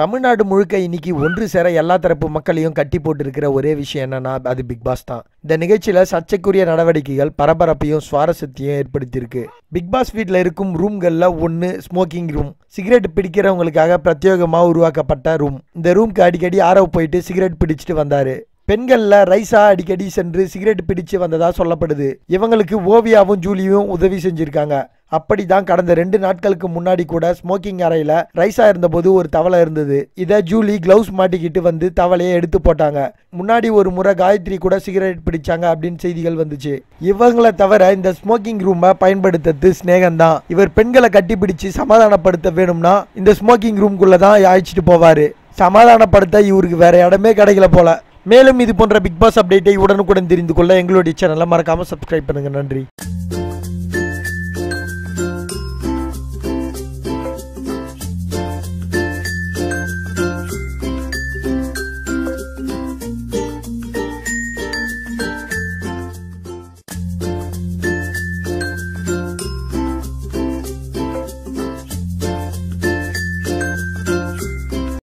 தமிழ்நாடு முழுக்க இன்னைக்கு ஒன்று சேர எல்லா தரப்பு மக்களையும் கட்டி போட்டிருக்கிற ஒரே விஷயம் என்னன்னா அது பிக் பாஸ் தான். இந்த நிகழ்ச்சியில சர்ச்சைக்குரிய நடவடிக்கைகள் பரபரப்பையும் சுவாரஸ்யத்தையும் ஏற்படுத்தியிருக்கு. பிக் பாஸ் வீட்டில் இருக்கும் ரூம்களில் ஒன்று ஸ்மோக்கிங் ரூம் சிகரெட் பிடிக்கிறவங்களுக்காக பிரத்யேகமாக உருவாக்கப்பட்ட ரூம் இந்த ரூம்க்கு அடிக்கடி ஆரவ் போயிட்டு சிகரெட் பிடிச்சிட்டு வந்தாரு. பெண்களில் ரைசா அடிக்கடி சென்று சிகரெட் பிடிச்சு வந்ததா சொல்லப்படுது. இவங்களுக்கு ஓவியாவும் ஜூலியும் உதவி செஞ்சிருக்காங்க. அப்படிதான் கடந்த ரெண்டு நாட்களுக்கு முன்னாடி கூட ஸ்மோக்கிங் அறையில ரைஸா இருந்தபோது ஒரு தவளை இருந்தது. இதை ஜூலி கிளவுஸ் மாட்டிக்கிட்டு வந்து தவளையை எடுத்து போட்டாங்க. முன்னாடி ஒரு முறை காயத்ரி கூட சிகரெட் பிடிச்சாங்க அப்படின்னு செய்திகள் வந்துச்சு. இவங்கள தவிர இந்த ஸ்மோக்கிங் ரூமை பயன்படுத்துறது ஸ்நேகன் தான் இவர் பெண்களை கட்டிப்பிடிச்சு சமாதானப்படுத்த வேணும்னா இந்த ஸ்மோக்கிங் ரூம்குள்ள தான் அழைச்சிட்டு போவாரு. சமாதானப்படுத்த இவருக்கு வேற இடமே கிடைக்கல போல. மேலும் இது போன்ற பிக் பாஸ் அப்டேட்டை உடனுக்குடன் தெரிந்து கொள்ள எங்களுடைய சேனலை மறக்காம சப்ஸ்கிரைப் பண்ணுங்க. நன்றி.